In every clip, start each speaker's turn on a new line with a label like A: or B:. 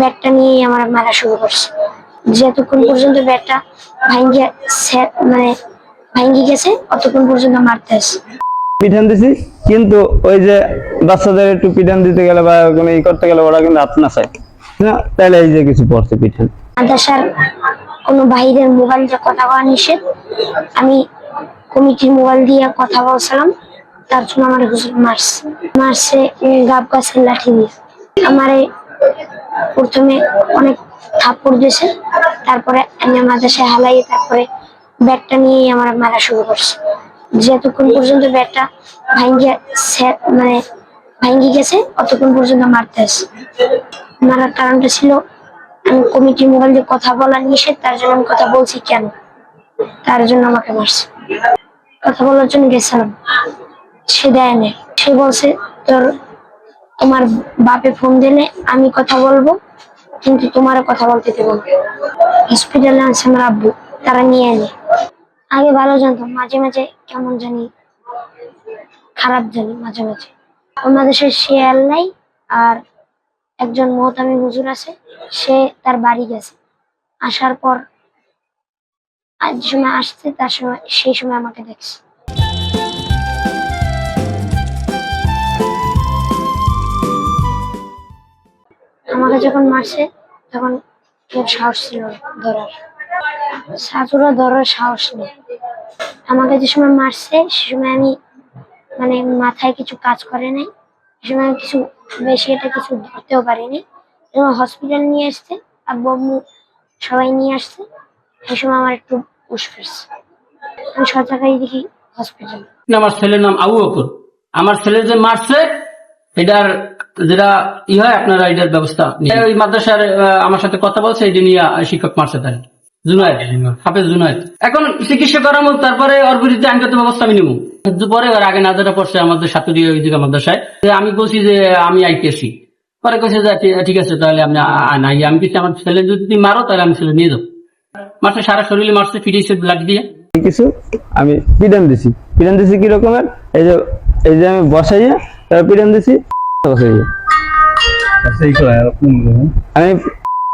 A: ব্যাটটা নিয়েই আমার মারা শুরু করছে। যতক্ষণ পর্যন্ত ব্যাটটা ভাঙ্গিয়া মানে ভাঙ্গি গেছে অতক্ষণ পর্যন্ত মারতে আসে
B: পিঠান দিছি কিন্তু ওই যে বাচ্চাদের একটু পিঠান দিতে গেলে বা কোনো ই করতে গেলে ওরা কিন্তু হাত না চায় না তাহলে এই যে কিছু পড়ছে পিঠান।
A: মাদ্রাসার কোনো বাইরের মোবাইল দিয়ে কথা বলা নিষেধ। আমি কমিটির মোবাইল দিয়ে কথা বলছিলাম তার জন্য আমার হুজুর মারছে। মারছে গাব গাছের লাঠি দিয়ে। আমারে প্রথমে অনেক থাপ্পড় দিয়েছে, তারপরে আমি মাদ্রাসায় হালাই, তারপরে ব্যাটটা নিয়েই আমার মারা শুরু করছে। যতক্ষণ পর্যন্ত ব্যাটটা ভাঙ্গিয়া মানে ভাঙ্গি গেছে, অতক্ষণ পর্যন্ত মারতে আসে মারার কারণটা ছিল, আমি কমিটির মোবাইল দিয়ে কথা বলা নিষেধ, তার জন্য আমি কথা বলছি কেন? তার জন্য আমাকে মারছে। কথা বলার জন্য গেছিলাম। সে দেয় সে বলছে, তোর তোমার বাপে ফোন দিলে আমি কথা বলব, কিন্তু তোমারও কথা বলতে দেবো। হসপিটালে আছে আমার আব্বু, তারা নিয়ে এলে। আগে ভালো জানতাম, মাঝে মাঝে কেমন জানি খারাপ জানি মাঝে মাঝে। আমাদের সে শেয়ার নাই, আর একজন মহতামি হুজুর আছে, সে তার বাড়ি গেছে। আসার পর আজ সময় আসছে, তার সময়, সেই সময় আমাকে দেখছে। আমাকে যখন মারছে, তখন কেউ সাহস ছিল ধরার। ছাত্ররা ধরার সাহস নেই। আমাকে যে সময় মারছে, সে সময় আমি মানে মাথায় কিছু কাজ করে নাই। সে সময় আমি কিছু বেশি এটা কিছু ধরতেও পারিনি। এবং হসপিটাল নিয়ে আসছে আব্বু আম্মু সবাই নিয়ে আসছে। সেই সময় আমার একটু উস্ফেস আমি সরকারি দেখি হসপিটাল
C: আমার ছেলের নাম আবু আমার ছেলে যে মারছে, এটার যেটা ই হয় আপনারা এটার ব্যবস্থা। ওই মাদ্রাসার আমার সাথে কথা বলছে এটা নিয়ে শিক্ষক মারছে তাই জুনায়দ। হাফেজ জুনায়দ। এখন চিকিৎসা করামো তারপরে ওর বিরুদ্ধে আইনগত ব্যবস্থা আমি নেব। পরে ওর আগে নাজারা পড়ছে আমাদের সাতুরিয়া মাদ্রাসায়। আমি বলছি যে আমি আইতেছি পরে কেছে যে ঠিক- আছে তাহলে নাই। আমি কিছু আমার ছেলে যদি তুমি মারো তাহলে আমি ছেলে নিয়ে যাব। মারছে সারা শরীরে মারছে ফিটিয়েছে ব্লাড দিয়ে।
B: কিছু আমি পিঠান দিছি। পিঠান দিছি কি রকমের? এই যে এই যে আমি বসাইয়া তারপর পিঠান দিছি। আমি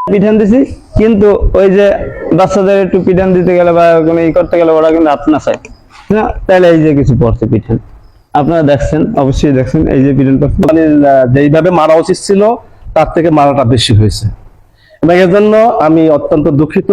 B: পিঠান দিছি কিন্তু ওই যে বাচ্চাদের একটু পিঠান দিতে গেলে বা কোনো ই করতে গেলে ওরা কিন্তু হাত না তাহলে এই যে কিছু পড়ছে পিঠান আপনারা দেখছেন অবশ্যই দেখছেন এই যে পিঠান
D: মানে যেইভাবে মারা উচিত ছিল তার থেকে মারাটা বেশি হয়েছে। এবং এর জন্য আমি অত্যন্ত দুঃখিত।